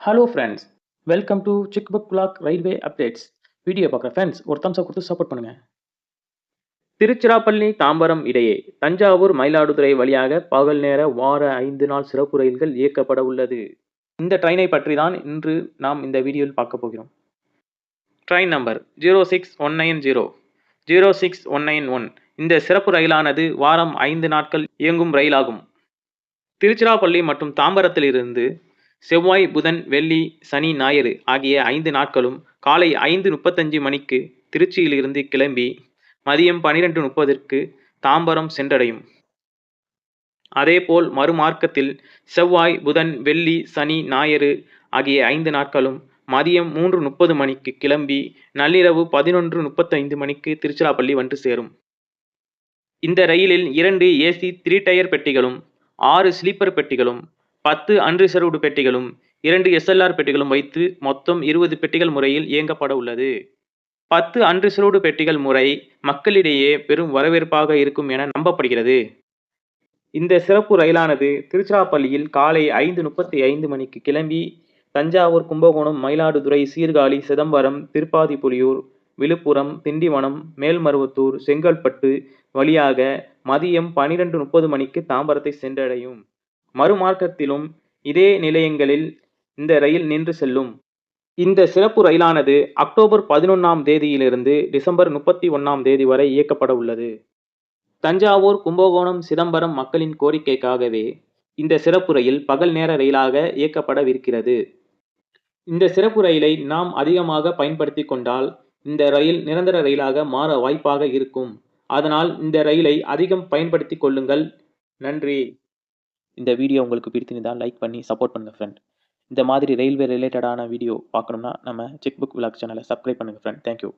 Hello friends welcome to check book vlog railway updates video பார்க்குற friends ஒரு thumbs கொடுத்து support பண்ணுங்கள் திருச்சிராப்பள்ளி தாம்பரம் இடையே தஞ்சாவூர் மயிலாடுதுறை வழியாக பகல் நேர வார ஐந்து நாள் சிறப்பு ரயில்கள் இயக்கப்பட உள்ளது. இந்த ட்ரெயினை பற்றி தான் இன்று நாம் இந்த வீடியோவில் பார்க்க போகிறோம். Train number zero six one nine zero zero six one nine one இந்த சிறப்பு ரயிலானது வாரம் ஐந்து நாட்கள் இயங்கும் ரயிலாகும். திருச்சிராப்பள்ளி மற்றும் தாம்பரத்திலிருந்து செவ்வாய் புதன் வெள்ளி சனி ஞாயிறு ஆகிய ஐந்து நாட்களும் காலை ஐந்து முப்பத்தஞ்சு மணிக்கு திருச்சியிலிருந்து கிளம்பி மதியம் பனிரெண்டு முப்பதற்கு தாம்பரம் சென்றடையும். அதேபோல் மறுமார்க்கத்தில் செவ்வாய் புதன் வெள்ளி சனி ஞாயிறு ஆகிய ஐந்து நாட்களும் மதியம் மூன்று முப்பது மணிக்கு கிளம்பி நள்ளிரவு பதினொன்று முப்பத்தைந்து மணிக்கு திருச்சிராப்பள்ளி வந்து சேரும். இந்த ரயிலில் இரண்டு ஏசி த்ரீ டயர் பெட்டிகளும் ஆறு ஸ்லீப்பர் பெட்டிகளும் பத்து அன்ரிசர்வ்டு பெட்டிகளும் இரண்டு எஸ்எல்ஆர் பெட்டிகளும் வைத்து மொத்தம் இருபது பெட்டிகள் முறையில் இயங்கப்பட உள்ளது. பத்து அன்ரிசர்வ்டு பெட்டிகள் முறை மக்களிடையே பெரும் வரவேற்பாக இருக்கும் என நம்பப்படுகிறது. இந்த சிறப்பு ரயிலானது திருச்சிராப்பள்ளியில் காலை ஐந்து முப்பத்தி ஐந்து மணிக்கு கிளம்பி தஞ்சாவூர் கும்பகோணம் மயிலாடுதுறை சீர்காழி சிதம்பரம் திருப்பாதிப்புலியூர் விழுப்புரம் திண்டிவனம் மேல்மருவத்தூர் செங்கல்பட்டு வழியாக மதியம் பனிரெண்டு முப்பது மணிக்கு தாம்பரத்தை சென்றடையும். மறுமார்க்கத்திலும் இதே நிலையங்களில் இந்த ரயில் நின்று செல்லும். இந்த சிறப்பு ரயிலானது அக்டோபர் பதினொன்றாம் தேதியிலிருந்து டிசம்பர் முப்பத்தி ஒன்றாம் தேதி வரை இயக்கப்பட உள்ளது. தஞ்சாவூர் கும்பகோணம் சிதம்பரம் மக்களின் கோரிக்கைக்காகவே இந்த சிறப்பு ரயில் பகல் நேர ரயிலாக இயக்கப்படவிருக்கிறது. இந்த சிறப்பு ரயிலை நாம் அதிகமாக பயன்படுத்தி கொண்டால் இந்த ரயில் நிரந்தர ரயிலாக மாற வாய்ப்பாக இருக்கும். அதனால் இந்த ரயிலை அதிகம் பயன்படுத்தி கொள்ளுங்கள். நன்றி. இந்த வீடியோ உங்களுக்கு பிடித்திருந்தால் லைக் பண்ணி சப்போர்ட் பண்ணுங்கள் ஃப்ரெண்ட் இந்த மாதிரி ரயில்வே ரிலேட்டடான வீடியோ பார்க்கணும்னா நம்ம செக் புக் விளாக் சேனலை சப்ஸ்கிரைப் பண்ணுங்கள் ஃப்ரெண்ட் தேங்க்யூ